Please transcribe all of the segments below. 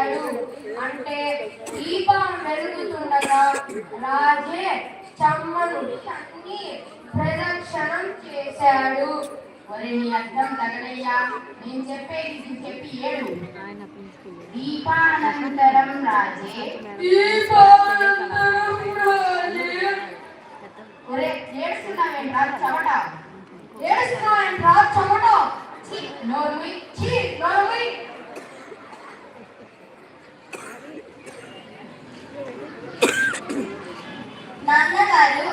చేశాడు. అంటే దీపం వెలుగుతుండగా రాజే చమ్మను తన్ని ప్రదక్షిణం చేశాడు. ఒరే నీ అర్థం తగలయ్యా. నేను చెప్పేది ఇది చెప్పి ఏడు. దీపానంతరం రాజే. ఒరే ఏడుస్తున్నావేంట్రా? చెమట. ఏడుస్తున్నావేంట్రా? చెమట. నోరు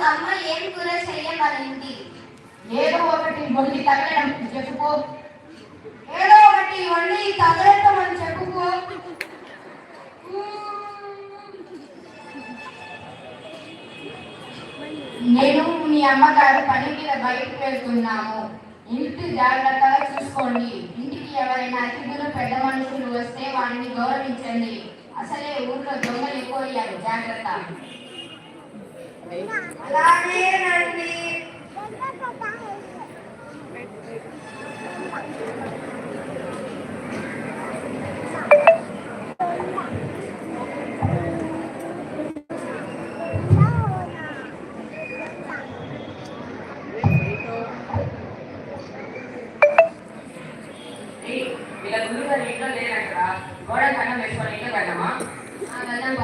అమ్మ ఏం కూర చెయ్యమనింది ఏదో ఒకటి వండి తగలడం చెప్పుకో. ఏదో ఒకటి వండి తగలటం అని చెప్పుకో. నేను మీ అమ్మగారు పని మీద బయటకు వెళ్తున్నాము. ఇంటి జాగ్రత్తగా చూసుకోండి. ఇంటికి ఎవరైనా అతిథులు పెద్ద మనుషులు వస్తే వారిని గౌరవించండి. అసలే ఊర్లో దొంగలు ఎక్కువ అయ్యారు జాగ్రత్త. అలాగేనండి. వీళ్ళ గురువు ఇంట్లో లేరంట గోడ కన్నం వేసుకొని ఇంట్లో కన్నమా ఆ వెళ్దాం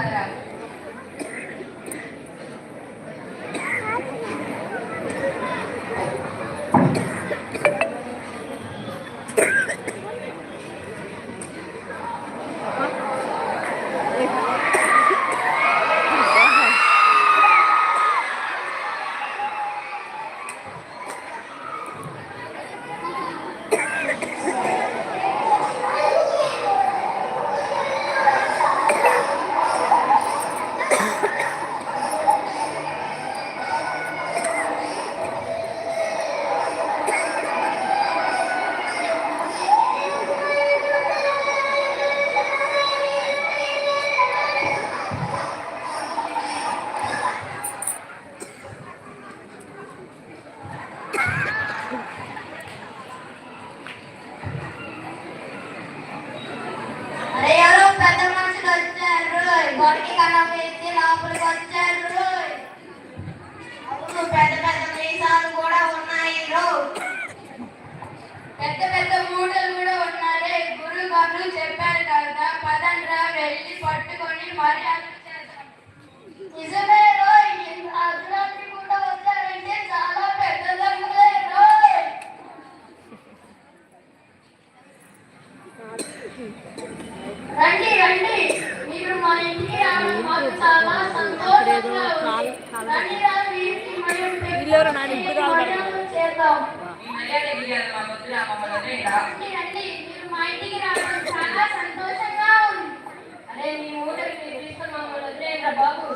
వెళ్ళారు నాయన? ఇప్పుడు బాబు.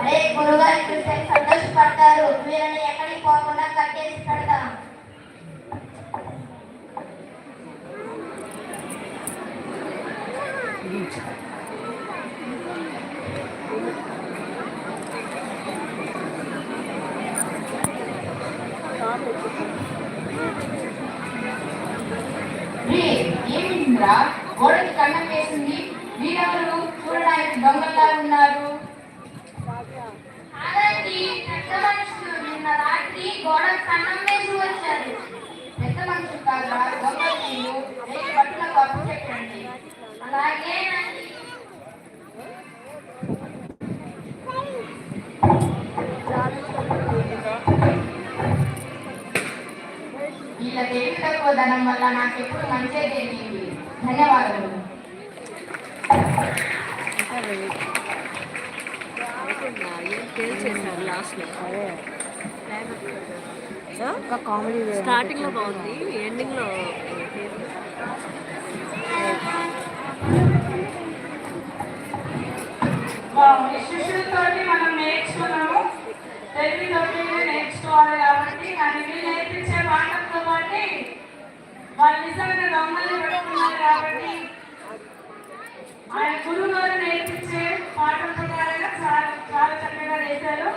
అరే గురుగారు చూస్తే సంతోషపడతారు. వీళ్ళని ఎక్కడికి పోకుండా కట్టేసి పెడతాం. రే, ఏమిటిరా గోడకి కన్నం వేసింది. వీరెవరు చూడడానికి దొంగలా ఉన్నారు. నిన్న రాత్రి గోడ కన్నం వీళ్ళ తెలివి తక్కువ ధనం వల్ల నాకు ఎప్పుడు మంచి ధన్యవాదాలు స్టార్టింగ్లో బాగుంది ఎండింగ్లో శిష్యులతో మనం నేర్చుకున్నాము. తెలివితోటి నేర్చుకోవాలి కాబట్టి కానీ వీళ్ళు నేర్పించే పాఠంతో పాటు వాళ్ళు నిజంగా దొంగలు పెట్టుకున్నారు కాబట్టి ఆయన గురువు గారు నేర్పించే పాఠం ప్రకారంగా చాలా చాలా చక్కగా చేశారు.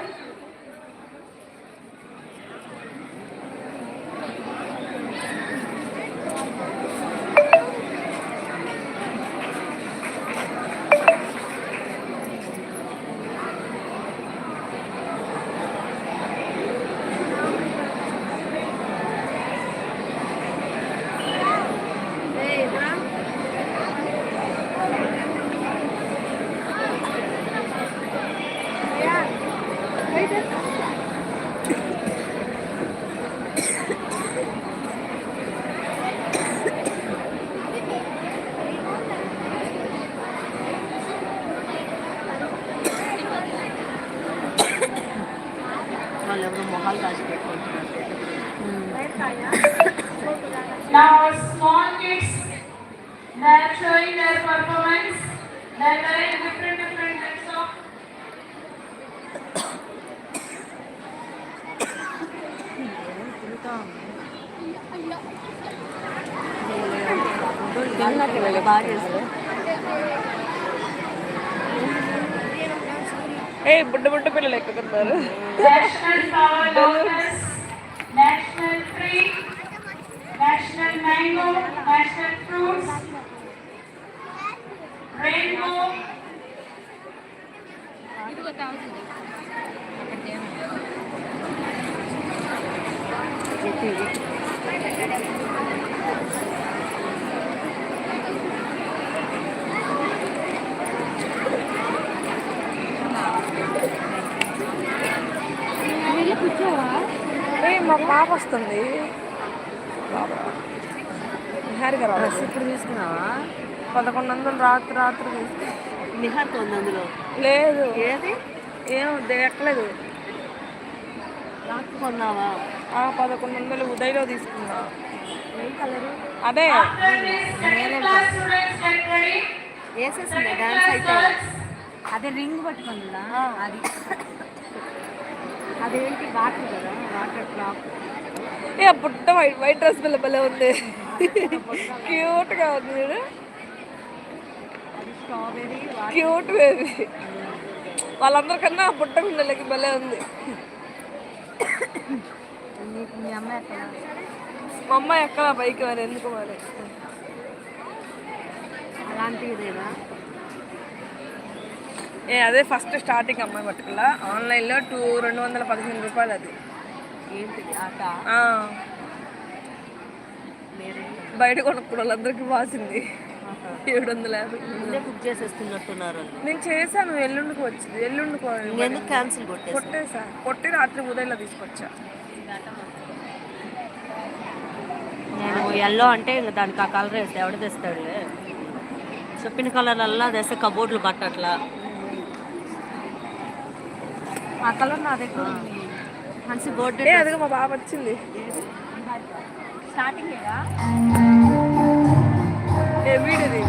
they are showing their performance. They are wearing different different types of బాగా చేస్తారు ఏ బుడ్డ బుడ్డ పిల్లలు ఎక్కుతున్నారు national flower lotus, national tree, national mango, national fruits, మా పాప వస్తుంది. బాబా. నిహారిక రావాలి ఇప్పుడు తీసుకున్నావా? పదకొండు వందలు రాత్రి రాత్రి తీసుకు నిహార్ ఉంది అందులో. లేదు. ఏది? ఏం ఎక్కలేదు రాత్రి కొన్నావా? పదకొండు వందలు ఉదయలో తీసుకున్నా. ఏం కలరు? అదే. వేసేసింది? డాన్స్ అయితే. అదే రింగ్ పట్టుకుందా అది. అదేంటి? వాటర్ కదా వాటర్ క్లాక్ ఏ పుట్ట వైట్ వైట్ డ్రెస్ పిల్ల భలే ఉంది. క్యూట్గా ఉంది చూడు అది స్ట్రాబెరీ వాటర్ క్యూట్ బేబీ వాళ్ళందరికన్నా పుట్ట పిల్లలకి భలే ఉంది. మీ అమ్మ ఎక్కడ? బైక్ మరి ఎందుకు మరి? అలాంటిదేనా ఏ అదే ఫస్ట్ స్టార్టింగ్ అమ్మాయి పట్టుకులా. ఆన్లైన్లో టూ రెండు వందల పదిహేను రూపాయలు అది. ఏంటిది? ఆట? బయట కొనుక్కున్న వాళ్ళందరికీ వాసింది. ఏడు వందల యాభై. ముందే బుక్ చేసేస్తున్నట్టున్నారు. నేను చేశాను ఎల్లుండికి వచ్చింది ఎల్లుండికి ఇంకెందుకు క్యాన్సిల్ కొట్టేసి కొట్టేసా? కొట్టి రాత్రి ఉదయంలో తీసుకొచ్చా. నేను ఎల్లో అంటే ఇంక దానికి ఆ కలర్ వేస్తే ఎవడ తెస్తాడులే. చెప్పిన కలర్ అల్లా తెస్తే కబోర్డ్లు పట్టట్లా. ఆ కలర్ నా దగ్గర ఉంది? మంచి బోర్డు ఏ అదిగో మా బాబు వచ్చింది. స్టార్టింగ్ வீடு இது